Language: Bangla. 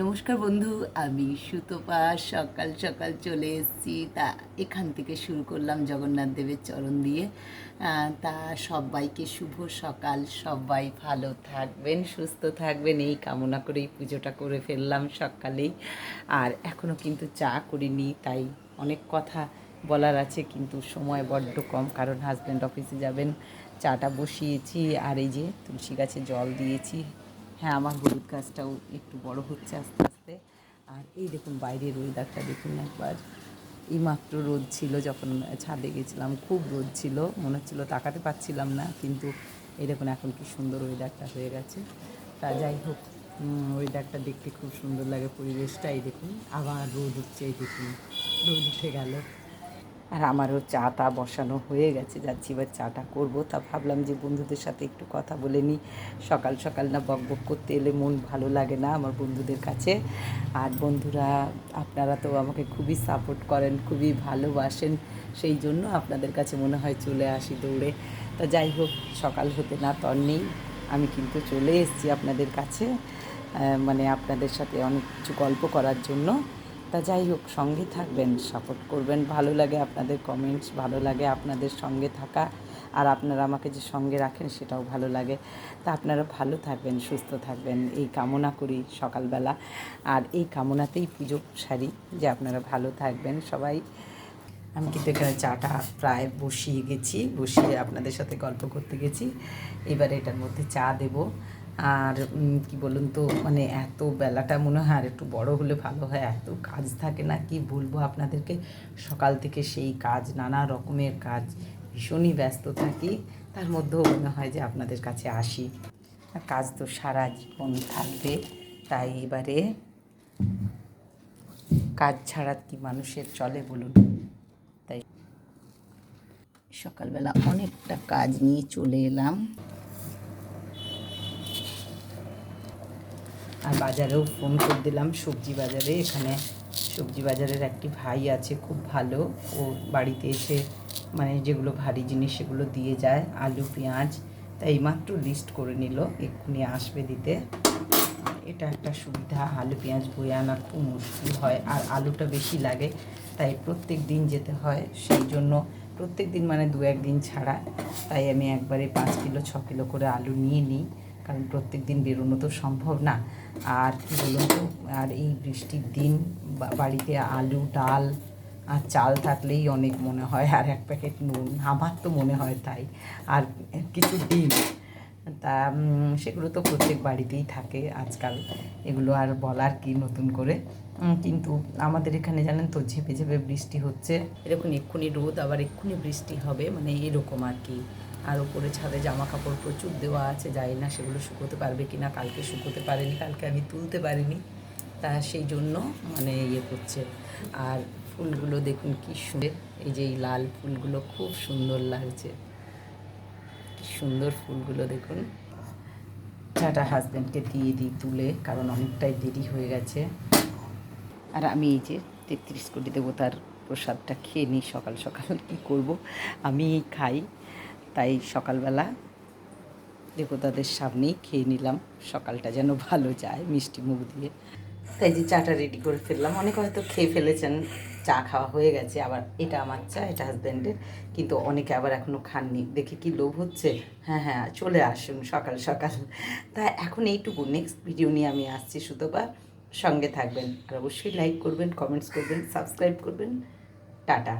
নমস্কার বন্ধু, আমি সুতপা। সকাল সকাল চলে এসেছি। তা, এখান থেকে শুরু করলাম জগন্নাথ দেবের চরণ দিয়ে। তা, সবাইকে শুভ সকাল। সবাই ভালো থাকবেন, সুস্থ থাকবেন। এই কামনা করেই পুজোটা করে ফেললাম সকালেই। আর এখনও কিন্তু চা করিনি, তাই অনেক কথা বলার আছে, কিন্তু সময় বড্ড কম, কারণ হাজব্যান্ড অফিসে যাবেন। চাটা বসিয়েছি, আর এই যে তুলসী গাছে জল দিয়েছি। হ্যাঁ আমার হলুদ গাছটাও একটু বড় হচ্ছে আস্তে আস্তে। আর এই দেখুন, বাইরের ওয়েদারটা দেখুন একবার। এই মাত্র রোদ ছিল যখন ছাদে গেছিলাম, খুব রোদ ছিল। মনে হচ্ছিল তাকাতে পারছিলাম না, কিন্তু এই দেখুন এখন কি সুন্দর ওয়েদারটা হয়ে গেছে। তা যাই হোক ওয়েদারটা দেখতে খুব সুন্দর লাগে পরিবেশটা, এই দেখুন। আবার রোদ উঠছে, এই দেখুন। রোদ উঠে গেল। আর আমারও চা টা বসানো হয়ে গেছে, যাচ্ছি এবার চাটা করব। তা ভাবলাম যে বন্ধুদের সাথে একটু কথা বলে নিই। সকাল সকাল না বক বক করতে এলে মন ভালো লাগে না আমার বন্ধুদের কাছে। আর বন্ধুরা, আপনারা তো আমাকে খুবই সাপোর্ট করেন, খুবই ভালোবাসেন, সেই জন্য আপনাদের কাছে মনে হয় চলে আসি দৌড়ে। তা যাই হোক, সকাল হতে না তর নেই। আমি কিন্তু চলে এসেছি আপনাদের কাছে মানে আপনাদের সাথে অনেক কিছু গল্প করার জন্য। তা যাই হোক, সঙ্গে থাকবেন সাপোর্ট করবেন। ভালো লাগে আপনাদের কমেন্টস ভালো লাগে আপনাদের সঙ্গে থাকা। আর আপনারা আমাকে যে সঙ্গে রাখেন, সেটাও ভালো লাগে। তা আপনারা ভালো থাকবেন, সুস্থ থাকবেন। এই কামনা করি সকালবেলা। আর এই কামনাতেই পুজো সারি, যে আপনারা ভালো থাকবেন। সবাই, আমি কিন্তু এখানে চাটা প্রায় বসিয়ে গেছি, বসিয়ে আপনাদের সাথে গল্প করতে গেছি। এবারে এটার মধ্যে চা দেব। আর কি বলুন তো মানে এত বেলাটা মনে হয় আর একটু বড় হলে ভালো হয়, এত কাজ থাকে না, কি বলব আপনাদেরকে? সকাল থেকে সেই কাজ, নানা রকমের কাজ, ভীষণই ব্যস্ত থাকি, তার মধ্যেও মনে হয় যে আপনাদের কাছে আসি। কাজ তো সারা জীবন থাকবে, তাই এবারে কাজ ছাড়া কি মানুষের চলে বলুন? তাই সকালবেলা অনেকটা কাজ নিয়ে চলে এলাম। আর বাজারেও ফোন করে দিলাম। সবজি বাজারে এখানে সবজি বাজারের একটি ভাই আছে, খুব ভালো। ও বাড়িতে এসে মানে যেগুলো ভারী জিনিস সেগুলো দিয়ে যায়, আলু, পেঁয়াজ। তাই মাত্র লিস্ট করে নিল, এক্ষুনি আসবে দিতে। এটা একটা সুবিধা, আলু, পেঁয়াজ বয়ে আনা খুব মুশকিল হয়, আর আলুটা বেশি লাগে। তাই প্রত্যেক দিন যেতে হয়, সেই জন্য প্রত্যেক দিন মানে দু একদিন ছাড়া। তাই আমি একবারে পাঁচ কিলো, ছ কিলো করে আলু নিয়ে নিই। কারণ প্রত্যেক দিন বেরোনো তো সম্ভব না। আর কী বলুন তো, আর এই বৃষ্টির দিন বাড়িতে আলু, ডাল আর চাল থাকলেই অনেক মনে হয়, আর এক প্যাকেট নুন। আমার তো মনে হয় তাই। আর কিছু ডিম, তা সেগুলো তো প্রত্যেক বাড়িতেই থাকে আজকাল। এগুলো আর বলার কি নতুন করে? কিন্তু আমাদের এখানে জানেন তো, ঝেপে ঝেপে বৃষ্টি হচ্ছে। এরকম এক্ষুনি রোদ, আবার এক্ষুনি বৃষ্টি হবে মানে এরকম আর কি। আর উপরে ছাদে জামা কাপড় প্রচুর দেওয়া আছে জানি না সেগুলো শুকোতে পারবে কি না কালকে শুকোতে পারেনি, কালকে আমি তুলতে পারিনি। তা সেই জন্য মানে ইয়ে করছে। আর ফুলগুলো দেখুন কি সুন্দর, এই যে এই লাল ফুলগুলো খুব সুন্দর লাগছে। কি সুন্দর ফুলগুলো দেখুন। চাটা হাজব্যান্ডকে দিয়ে দিই তুলে, কারণ অনেকটাই দেরি হয়ে গেছে। আর আমি এই যে তেত্রিশ কোটি দেবতার প্রসাদটা খেয়ে নিই সকাল সকাল, কী করব? আমি খাই। তাই সকালবেলা দেবতাদের সামনেই খেয়ে নিলাম। সকালটা যেন ভালো যায় মিষ্টি মুখ দিয়ে। তাই যে চাটা রেডি করে ফেললাম। অনেকে হয়তো খেয়ে ফেলেছেন, চা খাওয়া হয়ে গেছে, আবার এটা আমার চা, এটা হাজব্যান্ডের কিন্তু অনেকে আবার এখনও খাননি। দেখে কি লোভ হচ্ছে? হ্যাঁ হ্যাঁ চলে আসুন সকাল সকাল। তা এখন এইটুকু। নেক্সট ভিডিও নিয়ে আমি আসছি সুতোবা সঙ্গে থাকবেন। আর অবশ্যই লাইক করবেন কমেন্টস করবেন সাবস্ক্রাইব করবেন। টাটা।